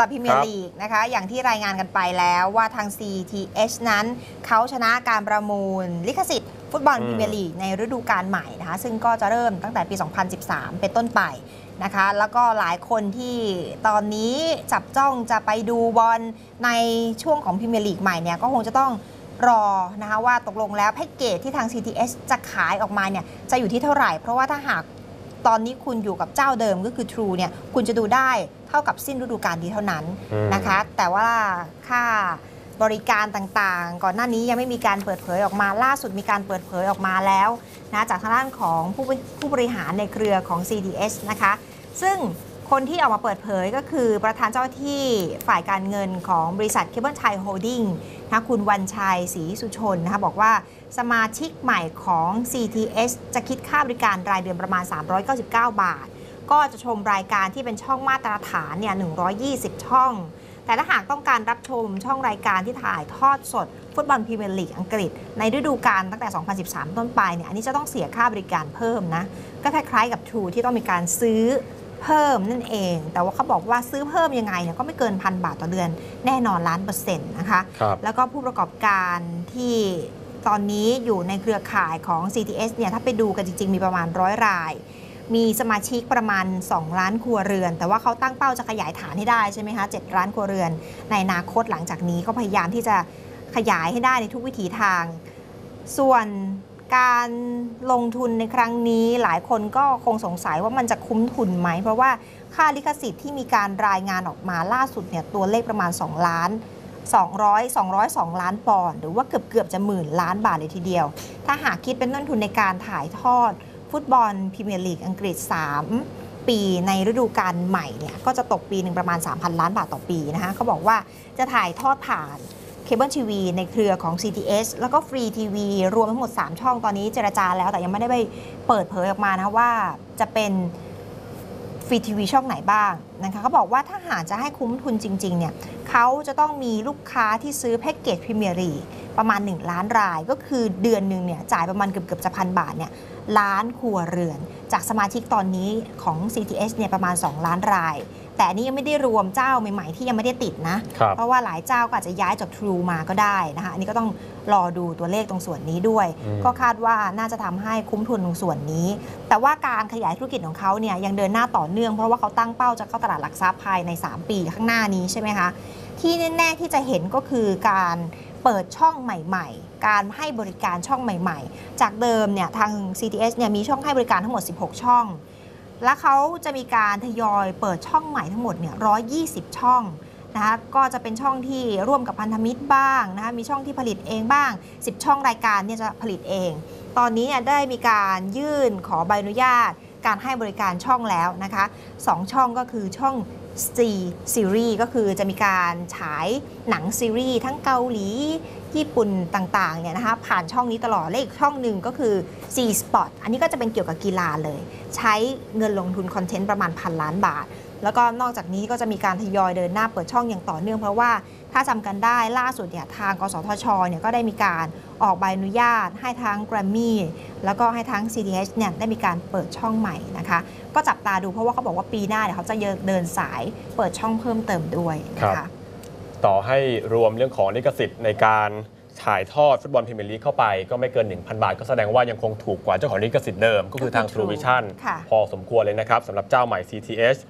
ำหรับพรีเมียครัร์บลีกนะคะ อย่างที่รายงานกันไปแล้วว่าทาง CTH นั้น เขาชนะการประมูลลิขสิทธิ์ฟุตบอลอืมพรีเมียร์ลีกในฤดูกาลใหม่นะคะ ซึ่งก็จะเริ่มตั้งแต่ปี 2013 เป็นต้นไปนะคะ แล้วก็หลายคนที่ตอนนี้จับจ้องจะไปดูบอลในช่วงของพรีเมียร์ลีกใหม่เนี่ย ก็คงจะต้องรอนะคะว่าตกลงแล้วแพ็กเกจที่ทาง CTH จะขายออกมาเนี่ยจะอยู่ที่เท่าไหร่ เพราะว่าถ้าหาก ตอนนี้คุณอยู่กับเจ้าเดิมก็คือ True เนี่ยคุณจะดูได้เท่ากับสิ้นฤดูกาลนี้เท่านั้นอืมนะคะ แต่ว่าค่าบริการต่างๆ ก่อนหน้านี้ยังไม่มีการเปิดเผยออกมาล่าสุดมีการเปิดเผยออกมาแล้วนะจากทางด้านของผู้บริผู้บริหารในเครือของ CDS นะคะ ซึ่ง คนที่ออกมาเปิดเผยก็คือประธานเจ้าที่ฝ่ายการเงินของบริษัทเคเบิลไทยโฮลดิ้งนะคุณวันชัยศรีสุชนนะคะบอกว่าสมาชิกใหม่ของ CTS จะคิดค่าบริการรายเดือนประมาณ 399 บาท ก็จะชมรายการที่เป็นช่องมาตรฐานเนี่ย 120 ช่อง แต่ถ้าหากต้องการรับชมช่องรายการที่ถ่ายทอดสด ฟุตบอลพรีเมียร์ลีกอังกฤษ ในฤดูกาลตั้งแต่ 2013 ต้นไปเนี่ย อันนี้จะต้องเสียค่าบริการเพิ่มนะ ก็คล้ายๆกับ True ที่ต้องมีการซื้อ เพิ่มนั่นเอง แต่ว่าเขาบอกว่าซื้อเพิ่มยังไงเนี่ยก็ไม่เกินพันบาทต่อเดือนแน่นอนล้านเปอร์เซ็นต์นะคะครับแล้วก็ผู้ประกอบการที่ตอนนี้อยู่ในเครือข่ายของ CTS เนี่ยถ้าไปดูกันจริง ๆ มีประมาณร้อยราย มีสมาชิกประมาณ 2 ล้านครัวเรือน แต่ว่าเขาตั้งเป้าจะขยายฐานให้ได้ใช่ไหมคะ7ล้านครัวเรือน ในอนาคตหลังจากนี้ก็พยายามที่จะขยายให้ได้ในทุกวิถีทาง ส่วน การลงทุนในครั้งนี้หลายคนก็คงสงสัยว่ามันจะคุ้มทุนไหม เพราะว่าค่าลิขสิทธิ์ที่มีการรายงานออกมาล่าสุดเนี่ยตัวเลขประมาณ 2 ล้าน 200 202 ล้านปอนด์หรือว่าเกือบเกือบจะหมื่นล้านบาทเลยทีเดียว ถ้าหากคิดเป็นต้นทุนในการถ่ายทอด ฟุตบอลพรีเมียร์ลีกอังกฤษ 3 ปีในฤดูกาลใหม่เนี่ยก็จะตกปีหนึ่งประมาณ 3,000 ล้านบาทต่อปีนะคะเขาบอกว่าจะถ่ายทอดผ่าน เคเบิลทีวีในเครือของ CTS แล้วก็ฟรีทีวีรวมทั้งหมด 3 ช่องตอนนี้เจรจาแล้วแต่ยังไม่ได้ไปเปิดเผยออกมานะว่าจะเป็นฟรีทีวีช่องไหนบ้าง นะคะเขาบอกว่าถ้าหากจะให้คุ้มทุนจริงๆเนี่ยเขาจะต้องมีลูกค้าที่ซื้อแพ็กเกจพรีเมียร์ลีกประมาณ 1 ล้านรายก็คือเดือนหนึ่งเนี่ยจ่ายประมาณเกือบเกือบๆจะพันบาทเนี่ยล้านครัวเรือน จากสมาชิกตอนนี้ของ CTS เนี่ยประมาณ 2 ล้านราย แต่อันนี้ยังไม่ได้รวมเจ้าใหม่ๆที่ยังไม่ได้ติดนะครับเพราะว่าหลายเจ้าก็อาจจะย้ายจาก True มาก็ได้นะคะอันนี้ก็ต้องรอดูตัวเลขตรงส่วนนี้ด้วยอืมก็คาดว่าน่าจะทำให้คุ้มทุนตรงส่วนนี้ แต่ว่าการขยายธุรกิจของเขาเนี่ยยังเดินหน้าต่อเนื่องเพราะว่าเขาตั้งเป้าจะเข้าตลาดหลักทรัพย์ภายใน 3 ปีข้างหน้านี้ใช่ไหมคะ ที่แน่ๆที่จะเห็นก็คือการเปิดช่องใหม่ ๆ การให้บริการช่องใหม่ ๆ จากเดิมเนี่ยทาง CTS เนี่ยมีช่องให้บริการทั้งหมด 16 ช่อง และเขาจะมีการทยอยเปิดช่องใหม่ทั้งหมดเนี่ย120 ช่องนะคะก็จะเป็นช่องที่ร่วมกับพันธมิตรบ้างนะคะมีช่องที่ผลิตเองบ้าง 10 ช่องรายการเนี่ยจะผลิตเอง ตอนนี้เนี่ยได้มีการยื่นขอใบอนุญาต การให้บริการช่องแล้วนะคะสองช่องก็คือช่อง C Series ก็คือจะมีการฉายหนังซีรีส์ทั้งเกาหลี ญี่ปุ่นต่างๆเนี่ยนะคะผ่านช่องนี้ตลอด และอีกช่องหนึ่งก็คือ C Sport อันนี้ก็จะเป็นเกี่ยวกับกีฬาเลย ใช้เงินลงทุนคอนเทนต์ประมาณพันล้านบาท แล้วก็นอกจากนี้ก็จะมีการทยอยเดินหน้าเปิดช่องอย่างต่อเนื่องเพราะว่าถ้าจำกันได้ล่าสุดเนี่ยทางกสทชเนี่ยก็ได้มีการออกใบอนุญาต ให้ทั้ง Grammy แล้วก็ให้ทั้ง CDH เนี่ยได้มีการเปิดช่องใหม่นะคะ ก็จับตาดูเพราะว่าเขาบอกว่าปีหน้าเนี่ยเขาจะเดินสายเปิดช่องเพิ่มเติมด้วยนะครัคะบต่อให้รวมเรื่องของลิขสิทธิ์ในการถ่ายทอดฟุตบอลพรีเมียร์ลีกเข้าไปก็ไม่เกิน 1,000 บาท ก็แสดงว่ายังคงถูกกว่าเจ้าของลิขสิทธิ์เดิม ก็คือทางก็คือ True Vision ค่ะพอสมควรเลยนะครับสำหรับเจ้าใหม่ CTH